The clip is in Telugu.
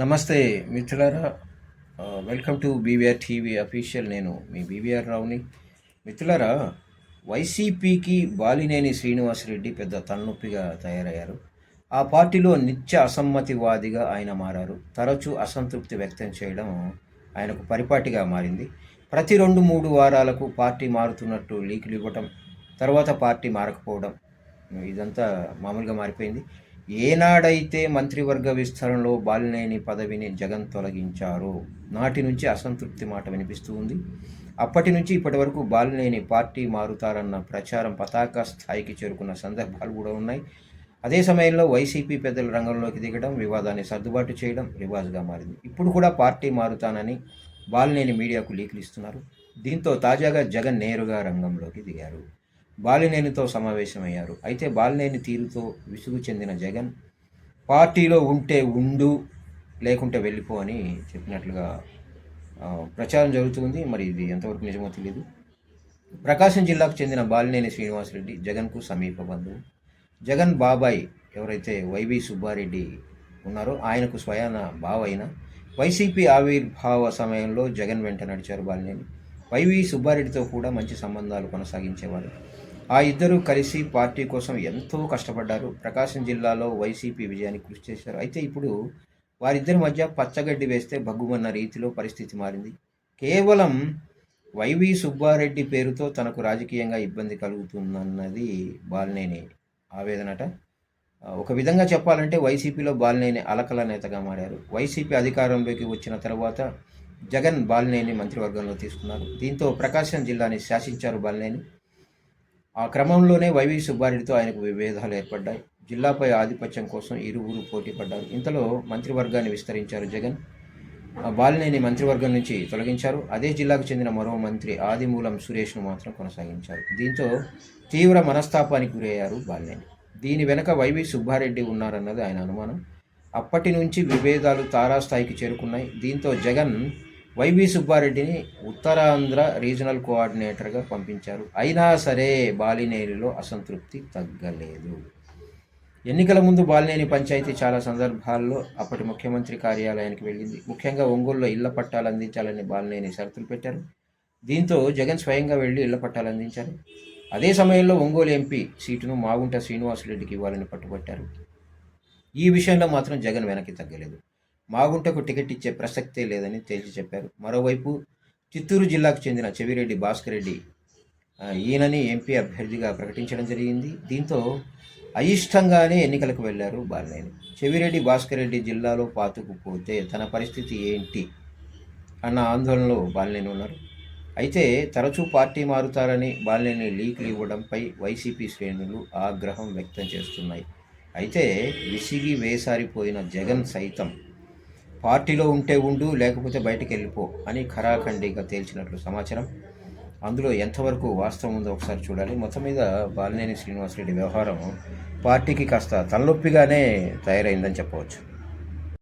నమస్తే మిత్రులారా. Welcome to BVR TV official. నేను మీ బీవీఆర్ రావుని. మిత్రులారా వైసీపీకి బాలినేని శ్రీనివాసరెడ్డి పెద్ద తలనొప్పిగా తయారయ్యారు. ఆ పార్టీలో నిత్య అసమ్మతివాదిగా ఆయన మారారు. తరచూ అసంతృప్తి వ్యక్తం చేయడం ఆయనకు పరిపాటిగా మారింది. ప్రతి రెండు మూడు వారాలకు పార్టీ మారుతున్నట్టు లీకులు ఇవ్వటం తర్వాత పార్టీ మారకపోవడం ఇదంతా మామూలుగా మారిపోయింది. ఏనాడైతే మంత్రివర్గ విస్తరణలో బాలినేని పదవిని జగన్ తొలగించారో నాటి నుంచి అసంతృప్తి మాట వినిపిస్తూ ఉంది. అప్పటి నుంచి ఇప్పటి వరకు బాలినేని పార్టీ మారుతారన్న ప్రచారం పతాక స్థాయికి చేరుకున్న సందర్భాలు కూడా ఉన్నాయి. అదే సమయంలో వైసీపీ పెద్దల రంగంలోకి దిగడం వివాదాన్ని సర్దుబాటు చేయడం రివాజ్గా మారింది. ఇప్పుడు కూడా పార్టీ మారుతానని బాలినేని మీడియాకు లీకులు ఇస్తున్నారు. దీంతో తాజాగా జగన్ నేరుగా రంగంలోకి దిగారు. బాలినేనితో సమావేశమయ్యారు. అయితే బాలినేని తీరుతో విసుగు చెందిన జగన్ పార్టీలో ఉంటే ఉండు లేకుంటే వెళ్ళిపో అని చెప్పినట్లుగా ప్రచారం జరుగుతుంది. మరి ఇది ఎంతవరకు నిజమో తెలియదు ప్రకాశం జిల్లాకు చెందిన బాలినేని శ్రీనివాసరెడ్డి జగన్కు సమీప బంధువు. జగన్ బాబాయ్ ఎవరైతే వైవి సుబ్బారెడ్డి ఉన్నారో ఆయనకు స్వయాన బావైన వైసీపీ ఆవిర్భావ సమయంలో జగన్ వెంట నడిచారు బాలినేని. వైవి సుబ్బారెడ్డితో కూడా మంచి సంబంధాలు కొనసాగించేవారు. ఆ ఇద్దరు కలిసి పార్టీ కోసం ఎంతో కష్టపడ్డారు. ప్రకాశం జిల్లాలో వైసీపీ విజయానికి కృషి చేశారు. అయితే ఇప్పుడు వారిద్దరి మధ్య పచ్చగడ్డి వేస్తే బగ్గుమన్న రీతిలో పరిస్థితి మారింది. కేవలం వైవి సుబ్బారెడ్డి పేరుతో తనకు రాజకీయంగా ఇబ్బంది కలుగుతుందన్నది బాలినేని ఆవేదనట. ఒక విధంగా చెప్పాలంటే వైసీపీలో బాలినేని అలకల నేతగా మారారు. వైసీపీ అధికారంలోకి వచ్చిన తర్వాత జగన్ బాలినేని మంత్రివర్గంలో తీసుకున్నారు. దీంతో ప్రకాశం జిల్లాని శాసించారు బాలినేని. ఆ క్రమంలోనే వైవి సుబ్బారెడ్డితో ఆయనకు విభేదాలు ఏర్పడ్డాయి. జిల్లాపై ఆధిపత్యం కోసం ఇరువురు పోటీ పడ్డారు. ఇంతలో మంత్రివర్గాన్ని విస్తరించారు జగన్. ఆ బాలినేని మంత్రివర్గం నుంచి తొలగించారు. అదే జిల్లాకు చెందిన మరో మంత్రి ఆదిమూలం సురేష్ను మాత్రం కొనసాగించారు. దీంతో తీవ్ర మనస్తాపానికి గురయ్యారు బాలినేని. దీని వెనక వైవి సుబ్బారెడ్డి ఉన్నారన్నది ఆయన అనుమానం. అప్పటి నుంచి విభేదాలు తారాస్థాయికి చేరుకున్నాయి. దీంతో జగన్ వైవి సుబ్బారెడ్డిని ఉత్తరాంధ్ర రీజనల్ కోఆర్డినేటర్గా పంపించారు. అయినా సరే బాలినేనిలో అసంతృప్తి తగ్గలేదు. ఎన్నికల ముందు బాలినేని పంచాయతీ చాలా సందర్భాల్లో అప్పటి ముఖ్యమంత్రి కార్యాలయానికి వెళ్ళింది. ముఖ్యంగా ఒంగోలులో ఇళ్ళ పట్టాలు అందించాలని బాలినేని షరతులు పెట్టారు. దీంతో జగన్ స్వయంగా వెళ్ళి ఇళ్ళ పట్టాలు అందించారు. అదే సమయంలో ఒంగోలు ఎంపీ సీటును మాగుంట శ్రీనివాసరెడ్డికి ఇవ్వాలని పట్టుబట్టారు. ఈ విషయంలో మాత్రం జగన్ వెనక్కి తగ్గలేదు. మాగుంటకు టికెట్ ఇచ్చే ప్రసక్తే లేదని తేల్చి చెప్పారు. మరోవైపు చిత్తూరు జిల్లాకు చెందిన చెవిరెడ్డి భాస్కర్ రెడ్డి ఈయనని ఎంపీ అభ్యర్థిగా ప్రకటించడం జరిగింది. దీంతో అయిష్టంగానే ఎన్నికలకు వెళ్ళారు బాలినేని. చెవిరెడ్డి భాస్కర్ రెడ్డి జిల్లాలో పాతుకుపోతే తన పరిస్థితి ఏంటి అన్న ఆందోళనలో బాలినేని ఉన్నారు. అయితే తరచూ పార్టీ మారుతారని బాలినేని లీకులు ఇవ్వడంపై వైసీపీ శ్రేణులు ఆగ్రహం వ్యక్తం చేస్తున్నాయి. అయితే విసిగి వేసారిపోయిన జగన్ సైతం పార్టీలో ఉంటే ఉండు లేకపోతే బయటకు వెళ్ళిపో అని ఖరాఖండిగా తేల్చినట్లు సమాచారం. అందులో ఎంతవరకు వాస్తవం ఉందో ఒకసారి చూడాలి. మొత్తం మీద బాలినేని శ్రీనివాసరెడ్డి వ్యవహారం పార్టీకి కాస్త తలనొప్పిగానే తయారైందని చెప్పవచ్చు.